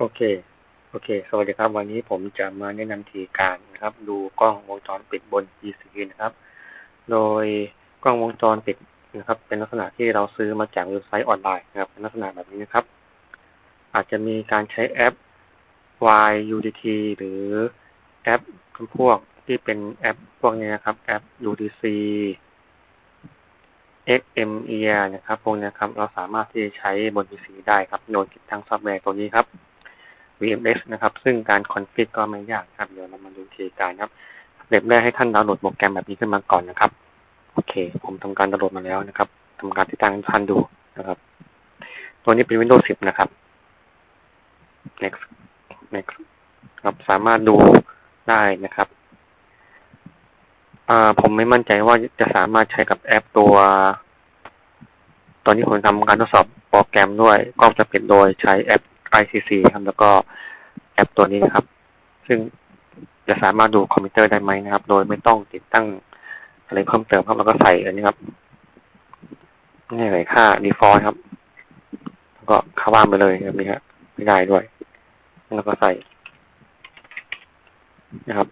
โอเค โอเค สวัสดีครับ วันนี้ผมจะมาแนะนำวิธีการนะครับ ดูกล้องวงจรปิดบน PC นะครับ โดยกล้องวงจรปิดนะครับ เป็นลักษณะที่เราซื้อมาจากเว็บไซต์ออนไลน์นะครับ เป็นลักษณะแบบนี้นะครับ อาจจะมีการใช้แอป YUDT หรือแอปพวกที่เป็นแอปพวกนี้นะครับ แอป UDC XMER นะครับ พวกนี้ครับ เราสามารถที่จะใช้บน PC ได้ครับ โดยติดตั้งซอฟต์แวร์ตัวนี้ครับ VMS นะครับ ซึ่งการคอนฟิกก็ไม่ยากครับ เดี๋ยวเรามาดูวิธีการครับเด็บแรกให้ท่านดาวน์โหลดโปรแกรมแบบนี้ขึ้นมาก่อนนะครับ โอเค ผมทำการดาวน์โหลดมาแล้วนะครับทำการติดตั้งท่านดูนะครับ ตัวนี้เป็น Windows 10 นะครับ next next ครับสามารถดูได้นะครับอ่าผมไม่มั่นใจว่าจะสามารถใช้กับแอปตัว ตอนนี้ผมทำการทดสอบโปรแกรมด้วย ก็จะเป็นโดยใช้แอป ICC ครับ แล้วก็แอปตัวนี้นะครับ ซึ่งจะสามารถดูคอมพิวเตอร์ได้ไหมนะครับ โดยไม่ต้องติดตั้งอะไรเพิ่มเติมครับ แล้วก็ใส่อันนี้ครับ นี่เลยค่า default ครับ แล้วก็เข้าว่างไปเลยแบบนี้ครับไม่ได้ด้วย แล้วก็ใส่นะครับ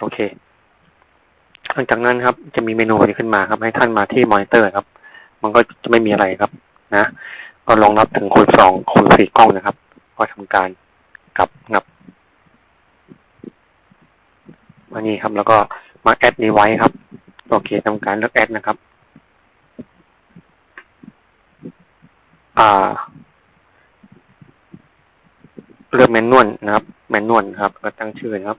โอเคหลังจากนั้นครับ จะมีเมนูนี้ขึ้นมาครับ ให้ท่านมาที่มอนิเตอร์ครับ มันก็จะไม่มีอะไรครับ นะ ก็รองรับถึงคูณสองคูณสี่กล้องนะครับ ก็ทำการกลับงับมานี่ครับ แล้วก็มาแอดนี้ไว้ครับ โอเคทำการเลือกแอดนะครับ อ่า เลือกแมนนวลนะครับแมนนวลครับ ก็ตั้งชื่อนะครับ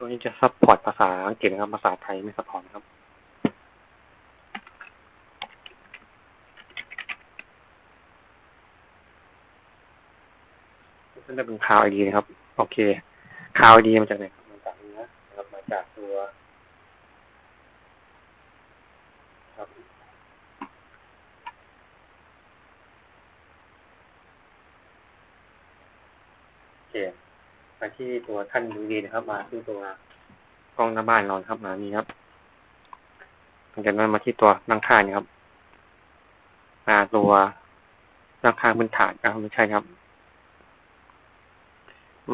ตัวนี้จะซัพพอร์ตภาษาอังกฤษนะครับ ภาษาไทยไม่ซัพพอร์ตครับ ก็จะเป็นคาวไอดีนะครับ โอเคคาวไอดีมาจากไหนครับมาจากนี้นะครับ มาจากตัวครับโอเค มาที่ตัวท่านดูดีนะครับ มาที่ตัวกล้องหน้าบ้านเราครับมานี้ครับหลังจากนั้นมาที่ตัวนั่งข้างนี่ครับ มาตัวนั่งข้างพื้นฐานอ่าไม่ใช่ครับ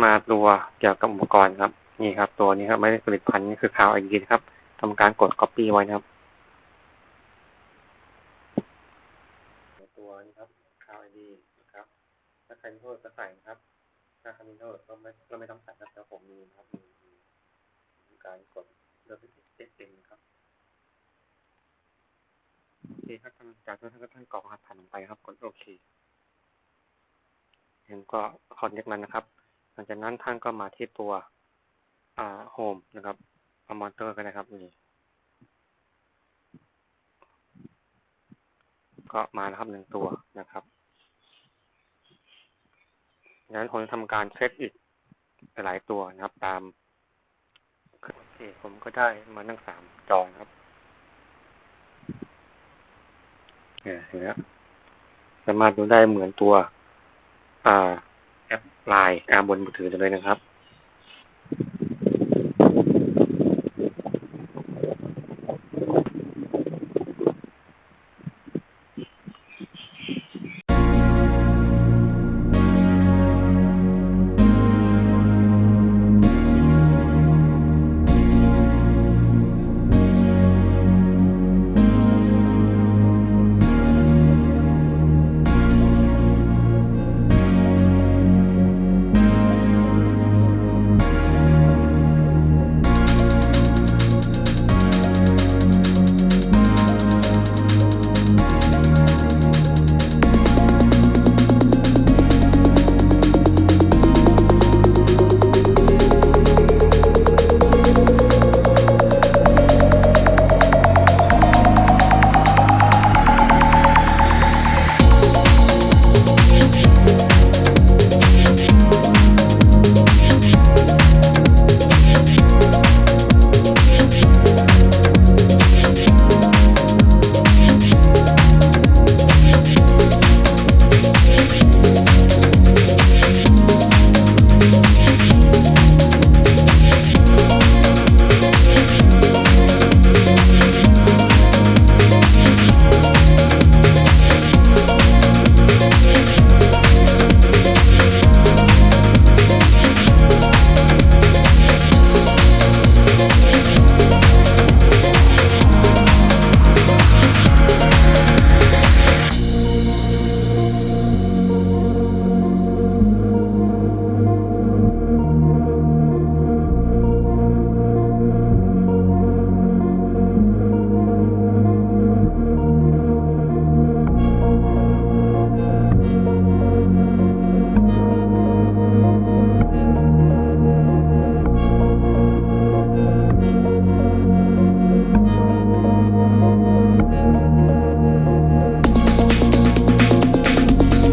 มาตัวเกี่ยวกับอุปกรณ์ครับ นี่ครับ ตัวนี้ครับไม่ได้ผลิตภัณฑ์นี่คือข่าวไอดีครับทำการกด copy ไว้นะครับตัวนี้ครับข่าวไอดีนะครับถ้าใครโทษก็ใส่นะครับ ถ้าใครมีโทษก็ไม่ก็ไม่ต้องใส่ครับแต่ผมมีนะครับมีการกดเลือกเซตเต็มนครับโอเคครับจากนั้นท่านก็ท่านกรอกรหัสผ่านลงไปครับกดโอเคเห็นก็คอนเน็กมันนะครับหลังจากนั้นท่านก็มาที่ตัวอ่าโฮมนะครับเอามอนเตอร์กันนะครับนี่ก็มาแล้วครับหนึ่งตัวนะครับ นั้นผมจะทำการเซตอีกหลายตัวนะครับ ตามโอเคผมก็ได้มาทั้งสามจอนะครับเนี่ยเห็นไหมสามารถดูได้เหมือนตัว อ่า แอปไลน์อ่าบนมือถือเลยนะครับ